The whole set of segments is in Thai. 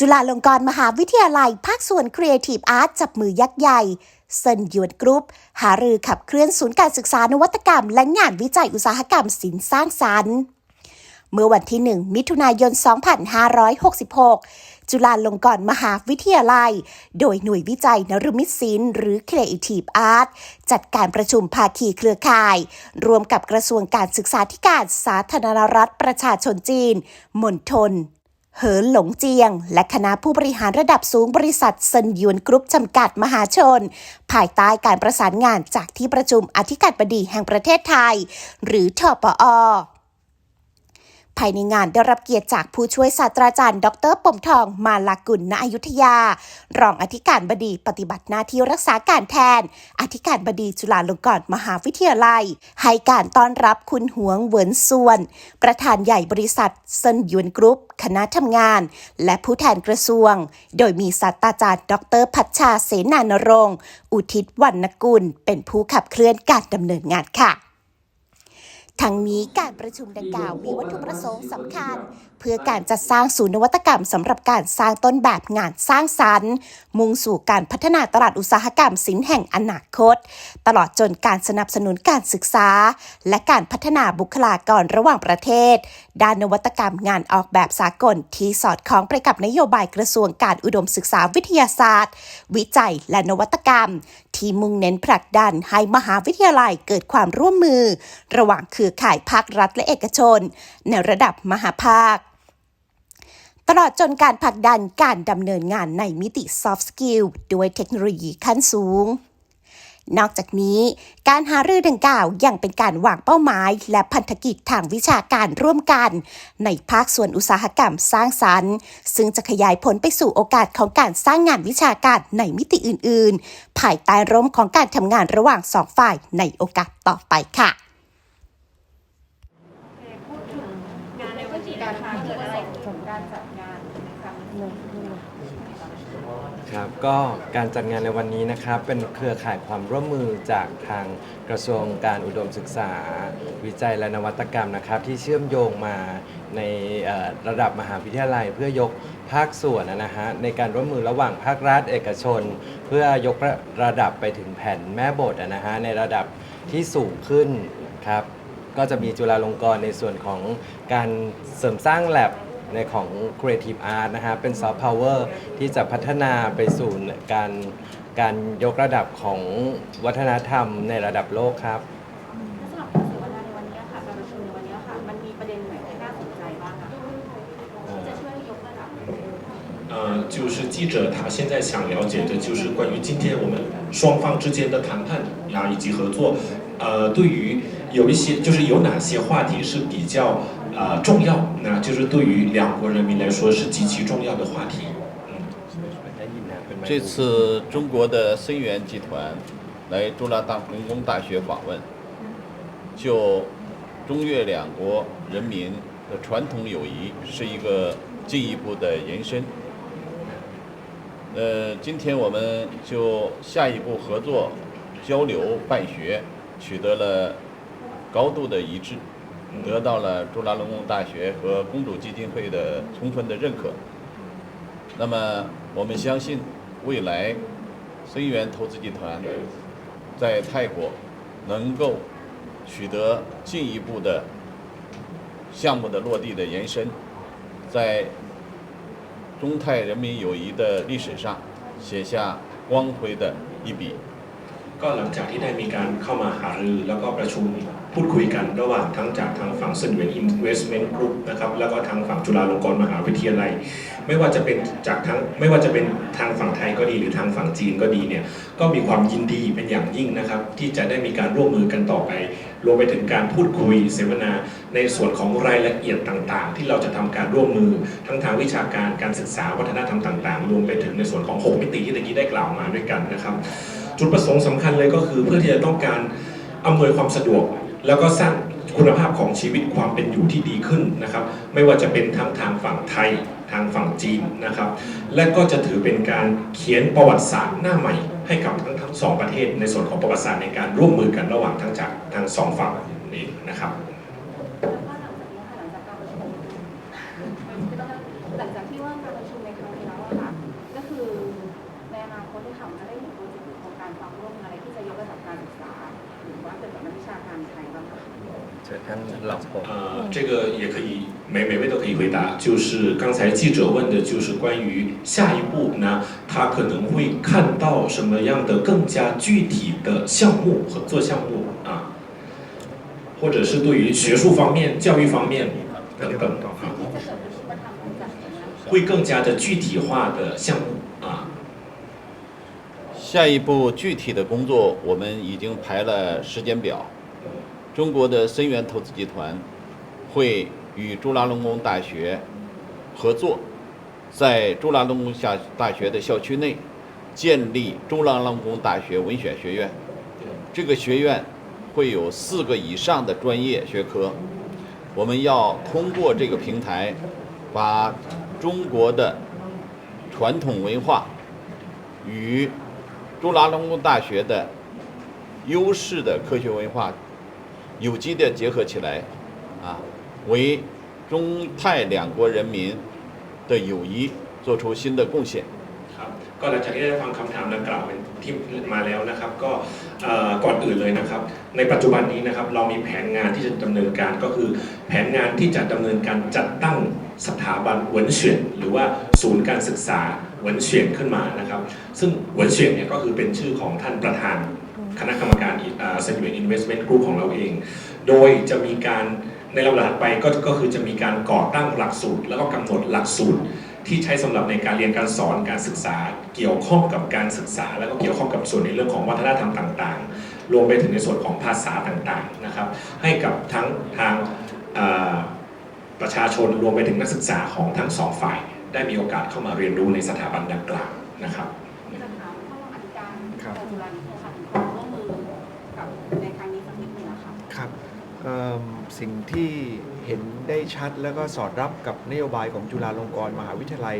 จุฬาลงกรณ์มหาวิทยาลัย ภาคส่วน Creative Art จับมือยักษ์ใหญ่เซินหยวนกรุ๊ป หารือขับเคลื่อนศูนย์การศึกษานวัตกรรม และงานวิจัยอุตสาหกรรมสินสร้างสรรค์ เมื่อวันที่ 1 มิถุนายน 2566 จุฬาลงกรณ์มหาวิทยาลัย โดยหน่วยวิจัยนรุมิตศิลป์หรือ Creative Art จัดการประชุมภาคีเครือข่าย รวมกับกระทรวงการศึกษาธิการสาธารณรัฐประชาชนจีนมณฑล เหินหลงเจียง และคณะผู้บริหารระดับสูงบริษัทเซินยวนกรุ๊ปจำกัดมหาชน ภายใต้การประสานงานจากที่ประชุมอธิการบดีแห่งประเทศไทย หรือทปอ ภายในงานได้รับเกียรติจากผู้ช่วยศาสตราจารย์ ดรปมทอง มาลากุลณอยุธยา รองอธิการบดีปฏิบัติหน้าที่รักษาการแทน อธิการบดีจุฬาลงกรณ์มหาวิทยาลัย ให้การต้อนรับคุณหวงเหวินส่วน ประธานใหญ่บริษัทเซินยวนกรุ๊ปคณะทำงาน และผู้แทนกระทรวง โดยมีศาสตราจารย์ ดรพัชชาเสนานรงค์ อุทิศวรรณกุล เป็นผู้ขับเคลื่อนการดำเนินงานค่ะ ทั้งนี้การประชุมดังกล่าวมีวัตถุประสงค์สำคัญเพื่อการจัดสร้างศูนย์นวัตกรรมสำหรับการสร้างต้นแบบงานสร้างสรรค์ มุ่งสู่การพัฒนาตลาดอุตสาหกรรมสินแห่งอนาคต ตลอดจนการสนับสนุนการศึกษา และการพัฒนาบุคลากรระหว่างประเทศ ด้านนวัตกรรมงานออกแบบสากลที่สอดคล้องไปกับนโยบายกระทรวงการอุดมศึกษาวิทยาศาสตร์ วิจัยและนวัตกรรม ที่มุ่งเน้นผลักดันให้มหาวิทยาลัยเกิดความร่วมมือ ระหว่างเครือข่ายภาครัฐและเอกชน ในระดับมหาภาค ตลอดจนการผลักดันการดำเนินงานในมิติ soft skill ด้วยเทคโนโลยีขั้นสูง นอกจากนี้ การหารือดังกล่าวยังเป็นการวางเป้าหมาย และพันธกิจทางวิชาการร่วมกัน ในภาคส่วนอุตสาหกรรมสร้างสรรค์ ซึ่งจะขยายผลไปสู่โอกาสของการสร้างงานวิชาการในมิติอื่น ๆ ภายใต้ร่มของการทำงานระหว่างสองฝ่ายในโอกาสต่อไปค่ะ พูดถึงงานในวันนี้นะคะเกิดอะไรของการจัดงานครั้งนี้ครับก็การจัดงานในวันนี้นะครับ เป็นเครือข่ายความร่วมมือจากทางกระทรวงการอุดมศึกษา วิจัยและนวัตกรรมนะครับ ที่เชื่อมโยงมาในระดับมหาวิทยาลัย เพื่อยกภาคส่วนนะฮะในการร่วมมือระหว่างภาครัฐเอกชน เพื่อยกระระดับไปถึงแผ่นแม่บทนะฮะในระดับที่สูงขึ้นครับ ก็จะมีจุฬาลงกรณ์ในส่วนของการเสริมสร้างแลบในของ Creative Art นะฮะ เป็น Soft Power ที่จะพัฒนาไปสู่การการยกระดับของวัฒนธรรมในระดับโลกครับ สำหรับการเสวนาในวันนี้ค่ะการประชุมในวันนี้ค่ะ มันมีประเด็นไหนที่น่าสนใจบ้างคะที่จะช่วยยกระดับ 呃，就是记者他现在想了解的就是关于今天我们双方之间的谈判呀以及合作， 呃，对于有一些就是有哪些话题是比较呃重要，那就是对于两国人民来说是极其重要的话题。嗯。这次中国的森源集团来中拉大农工大学访问，就中越两国人民的传统友谊是一个进一步的延伸。呃，今天我们就下一步合作、交流、办学取得了高度的一致，得到了朱拉隆功大学和公主基金会的充分的认可。那么，我们相信未来森源投资集团在泰国能够取得进一步的项目的落地的延伸，在中泰人民友谊的历史上写下光辉的一笔。 ก็หลังจากที่ได้มีการเข้ามาหารือแล้วก็ประชุมพูดคุยกันระหว่างทั้งจากทางฝั่ง s ซ n เวน Investment Group นะครับแล้วก็ทางฝั่งจุฬาลงกรณ์มหาวิทยาลัย ไม่ว่าจะเป็นจากทั้งไม่ว่าจะเป็นทางฝั่งไทยก็ดีหรือทางฝั่งจีนก็ดีเนี่ยก็มีความยินดีเป็นอย่างยิ่งนะครับ ที่จะได้มีการร่วมมือกันต่อไป รวมไปถึงการพูดคุยเสวนาในส่วนของรายละเอียดต่างๆ ที่เราจะทำการร่วมมือทั้งทางวิชาการการศึกษาวัฒนธรรมต่าง ๆ รวมไปถึงในส่วนของ 6 มิติที่ตะกี้ได้กล่าวมาด้วยกันนะครับ จุดประสงค์สำคัญเลยก็คือเพื่อที่จะต้องการอำนวยความสะดวก แล้วก็สร้างคุณภาพของชีวิตความเป็นอยู่ที่ดีขึ้นนะครับ ไม่ว่าจะเป็นทั้งทางฝั่งไทยทางฝั่งจีนนะครับ และก็จะถือเป็นการเขียนประวัติศาสตร์หน้าใหม่ ให้กับทั้งทั้งสองประเทศในส่วนของประวัติศาสตร์ในการร่วมมือกันระหว่างทั้งจากทั้งสองฝั่งนี้นะครับ 呃这个也可以每每位都可以回答就是刚才记者问的就是关于下一步呢他可能会看到什么样的更加具体的项目和做项目啊或者是对于学术方面教育方面等等啊。会更加的具体化的项目啊。下一步具体的工作我们已经排了时间表。中国的深源投资集团会与朱拉隆功大学合作，在朱拉隆功下大学的校区内建立朱拉隆功大学文选学院。这个学院会有四个以上的专业学科。我们要通过这个平台，把中国的传统文化与朱拉隆功大学的优势的科学文化有机的结合起来，啊，为中泰两国人民的友谊做出新的贡献。 ครับก็หลังจากที่ได้ฟังคำถามดังกล่าวที่มาแล้วนะครับ ก็เอ่อก่อนอื่นเลยนะครับ ในปัจจุบันนี้นะครับ เรามีแผนงานที่จะดำเนินการก็คือ แผนงานที่จะดำเนินการจัดตั้งสถาบันเหวินเฉียนหรือว่าศูนย์การศึกษาเหวินเฉียนขึ้นมานะครับ ซึ่งเหวินเฉียนเนี่ยก็คือเป็นชื่อของท่านประธาน คณะกรรมการเซนต์เวนอินเวสท์เมนต์กรุ๊ปของเราเอง โดยจะมีการในลำดับถัดไปก็ก็คือจะมีการก่อตั้งหลักสูตร แล้วก็กำหนดหลักสูตร ที่ใช้สำหรับในการเรียนการสอนการศึกษา เกี่ยวข้องกับการศึกษา แล้วก็เกี่ยวข้องกับส่วนในเรื่องของวัฒนธรรมต่างๆ รวมไปถึงในส่วนของภาษาต่างๆนะครับ ให้กับทั้งทางประชาชนรวมไปถึงนักศึกษาของทั้งสองฝ่าย ได้มีโอกาสเข้ามาเรียนรู้ในสถาบันดังกล่าวนะครับ สิ่งที่เห็นได้ชัดแล้วก็สอดรับกับนโยบายของจุฬาลงกรณ์มหาวิทยาลัย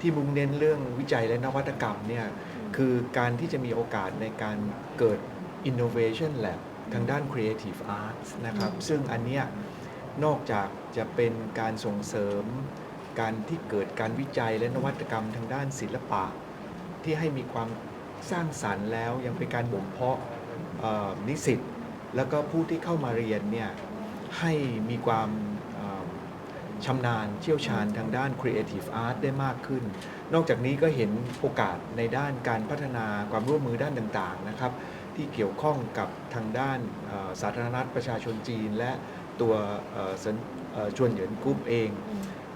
ที่มุ่งเน้นเรื่องวิจัยและนวัตกรรมเนี่ยคือการที่จะมีโอกาสในการเกิด innovation lab ทางด้าน creative arts นะครับ ซึ่งอันเนี้ยนอกจากจะเป็นการส่งเสริม การที่เกิดการวิจัยและนวัตกรรมทางด้านศิลปะ ที่ให้มีความสร้างสรรค์แล้วยังเป็นการบ่มเพาะเอ่อนิสิตแล้วก็ผู้ที่เข้ามาเรียนเนี่ย ให้มีความเอ่อชำนาญเชี่ยวชาญทางด้าน Creative Art ได้มากขึ้น นอกจากนี้ก็เห็นโอกาสในด้านการพัฒนาความร่วมมือด้านต่างๆนะครับที่เกี่ยวข้องกับทางด้านเอ่อสาธารณรัฐประชาชนจีน และตัวเอ่อสัญเอ่อชวนเหยินกรุ๊ปเอง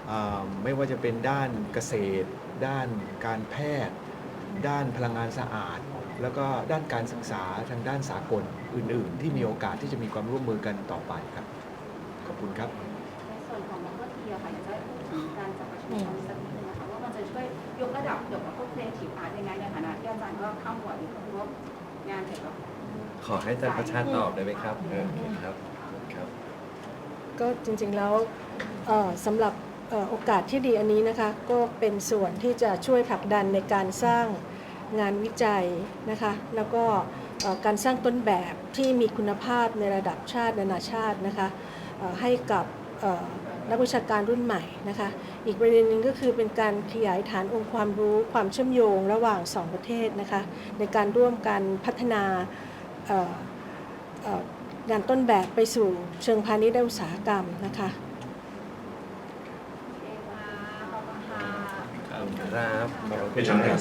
อ่าไม่ว่าจะเป็นด้านเกษตร ด้านการแพทย์ ด้านพลังงานสะอาด แล้วก็ด้านการศึกษาทางด้านสากลอื่น ๆ ที่มีโอกาสที่จะมีความร่วมมือกันต่อไปครับ ขอบคุณครับ ในส่วนของดรทีอะค่ะอยากจะให้พูดถึงการจัดประชุมครั้งนี้สักนิดนึงนะคะว่ามันจะช่วยยกระดับเกี่ยวกับพวก creative art ยังไงในฐานะที่อาจารย์ก็ข้ามหัวอยู่กับพวกงานเกี่ยวกับขอให้อาจารย์ประชาตอบได้ไหมครับเออครับครับก็จริงๆแล้วเอ่อสำหรับเอ่อโอกาสที่ดีอันนี้นะคะ ก็เป็นส่วนที่จะช่วยผลักดันในการสร้างงานวิจัยนะคะ แล้วก็เอ่อการสร้างต้นแบบที่มีคุณภาพในระดับชาตินานาชาตินะคะเอ่อ ให้กับนักวิชาการรุ่นใหม่นะคะ อีกประเด็นหนึ่งก็คือเป็นการขยายฐานองค์ความรู้ความเชื่อมโยงระหว่าง 2 ประเทศนะคะในการร่วมกันพัฒนางานต้นแบบไปสู่เชิงพาณิชย์และอุตสาหกรรมนะคะครับขอบคุณครับ